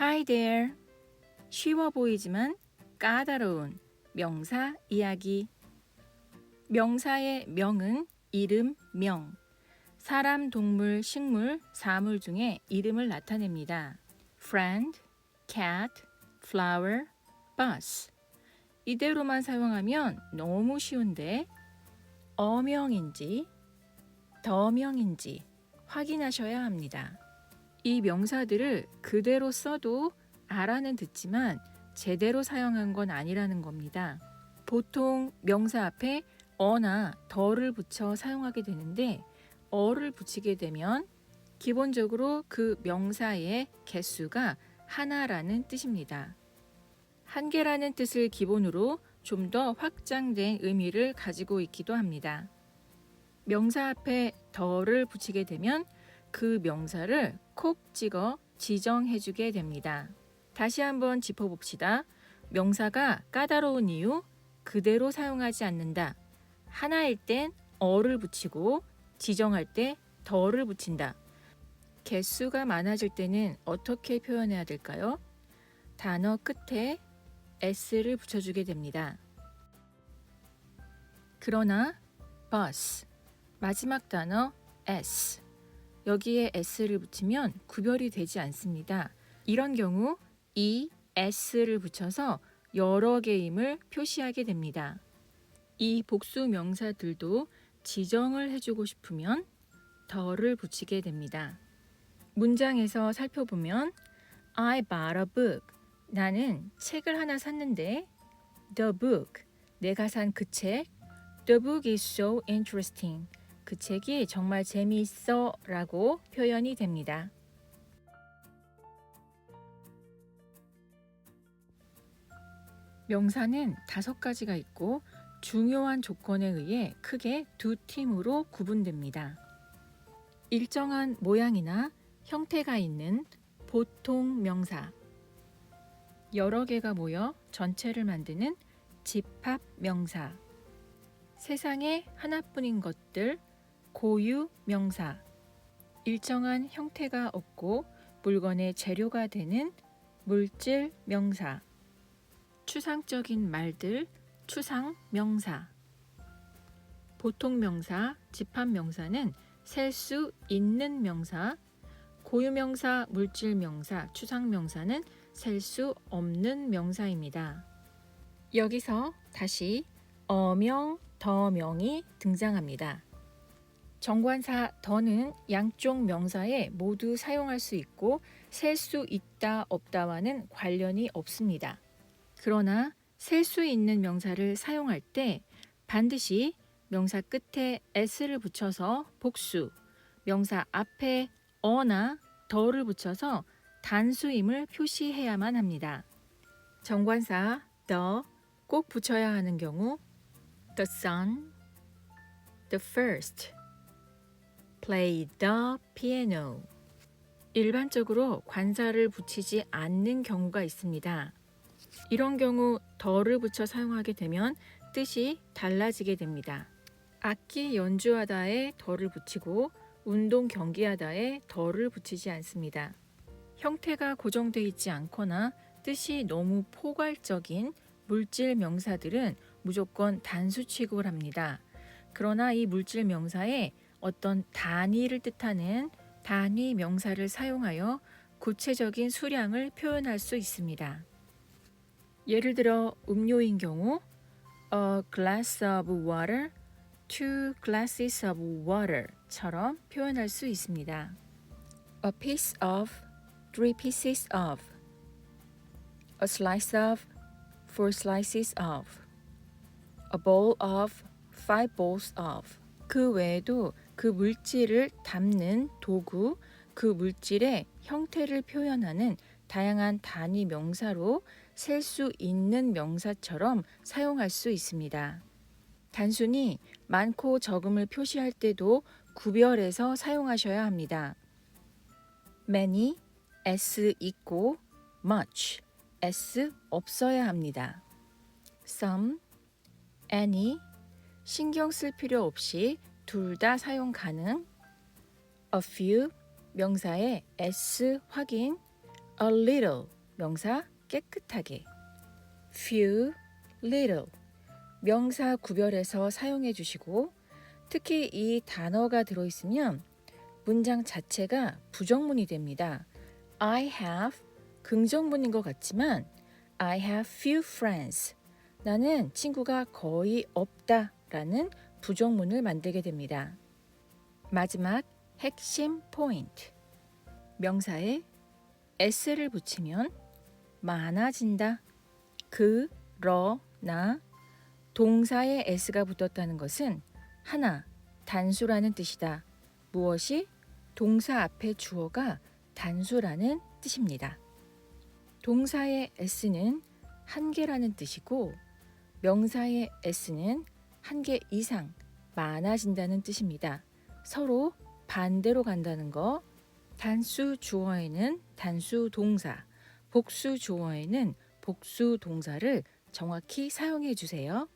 Hi there. 쉬워 보이지만 까다로운 명사 이야기. 명사의 명은 이름, 명. 사람, 동물, 식물, 사물 중에 이름을 나타냅니다. friend, cat, flower, bus. 이대로만 사용하면 너무 쉬운데 어명인지 더명인지 확인하셔야 합니다. 이 명사들을 그대로 써도 알아는 듣지만 제대로 사용한 건 아니라는 겁니다. 보통 명사 앞에 어나 더를 붙여 사용하게 되는데 어를 붙이게 되면 기본적으로 그 명사의 개수가 하나라는 뜻입니다. 한 개라는 뜻을 기본으로 좀 더 확장된 의미를 가지고 있기도 합니다. 명사 앞에 더를 붙이게 되면 그 명사를 콕 찍어 지정해 주게 됩니다. 다시 한번 짚어봅시다. 명사가 까다로운 이유 그대로 사용하지 않는다. 하나일 땐 어를 붙이고 지정할 때 더를 붙인다. 개수가 많아질 때는 어떻게 표현해야 될까요? 단어 끝에 s를 붙여주게 됩니다. 그러나 bus 마지막 단어 s 여기에 s를 붙이면 구별이 되지 않습니다. 이런 경우 이 s를 붙여서 여러 개임을 표시하게 됩니다. 이 복수 명사들도 지정을 해주고 싶으면 더를 붙이게 됩니다. 문장에서 살펴보면 I bought a book. 나는 책을 하나 샀는데 the book. 내가 산 그 책. The book is so interesting. 그 책이 정말 재미있어 라고 표현이 됩니다. 명사는 다섯 가지가 있고 중요한 조건에 의해 크게 두 팀으로 구분됩니다. 일정한 모양이나 형태가 있는 보통 명사. 여러 개가 모여 전체를 만드는 집합 명사. 세상에 하나뿐인 것들 고유 명사. 일정한 형태가 없고 물건의 재료가 되는 물질 명사. 추상적인 말들 추상 명사. 보통 명사, 집합 명사는 셀 수 있는 명사, 고유 명사, 물질 명사, 추상 명사는 셀 수 없는 명사입니다. 여기서 다시 어명, 더명이 등장합니다. 정관사 더는 양쪽 명사에 모두 사용할 수 있고 셀 수 있다 없다와는 관련이 없습니다. 그러나 셀 수 있는 명사를 사용할 때 반드시 명사 끝에 s를 붙여서 복수, 명사 앞에 어나 더를 붙여서 단수임을 표시해야만 합니다. 정관사 the 꼭 붙여야 하는 경우 the sun, the first, play the piano. 일반적으로 관사를 붙이지 않는 경우가 있습니다. 이런 경우 더를 붙여 사용하게 되면 뜻이 달라지게 됩니다. 악기 연주하다에 더를 붙이고 운동 경기하다에 더를 붙이지 않습니다. 형태가 고정되어 있지 않거나 뜻이 너무 포괄적인 물질 명사들은 무조건 단수 취급을 합니다. 그러나 이 물질 명사에 어떤 단위를 뜻하는 단위 명사를 사용하여 구체적인 수량을 표현할 수 있습니다. 예를 들어 음료인 경우 a glass of water, two glasses of water처럼 표현할 수 있습니다. a piece of, three pieces of, a slice of, four slices of, a bowl of, five bowls of. 그 외에도 그 물질을 담는 도구, 그 물질의 형태를 표현하는 다양한 단위 명사로 셀 수 있는 명사처럼 사용할 수 있습니다. 단순히 많고 적음을 표시할 때도 구별해서 사용하셔야 합니다. many, s 있고 much, s 없어야 합니다. some, any, 신경 쓸 필요 없이 둘 다 사용 가능. a few, 명사의 s 확인, a little 명사 깨끗하게 few little 명사 구별해서 사용해 주시고 특히 이 단어가 들어 있으면 문장 자체가 부정문이 됩니다. I have 긍정문인 것 같지만 I have few friends 나는 친구가 거의 없다 라는 부정문을 만들게 됩니다. 마지막 핵심 포인트. 명사에 s를 붙이면 많아진다. 그러나 동사에 s가 붙었다는 것은 하나, 단수라는 뜻이다. 무엇이? 동사 앞에 주어가 단수라는 뜻입니다. 동사의 s는 한 개라는 뜻이고 명사의 s는 한 개 이상 많아진다는 뜻입니다. 서로 반대로 간다는 거. 단수 주어에는 단수 동사, 복수 주어에는 복수 동사를 정확히 사용해 주세요.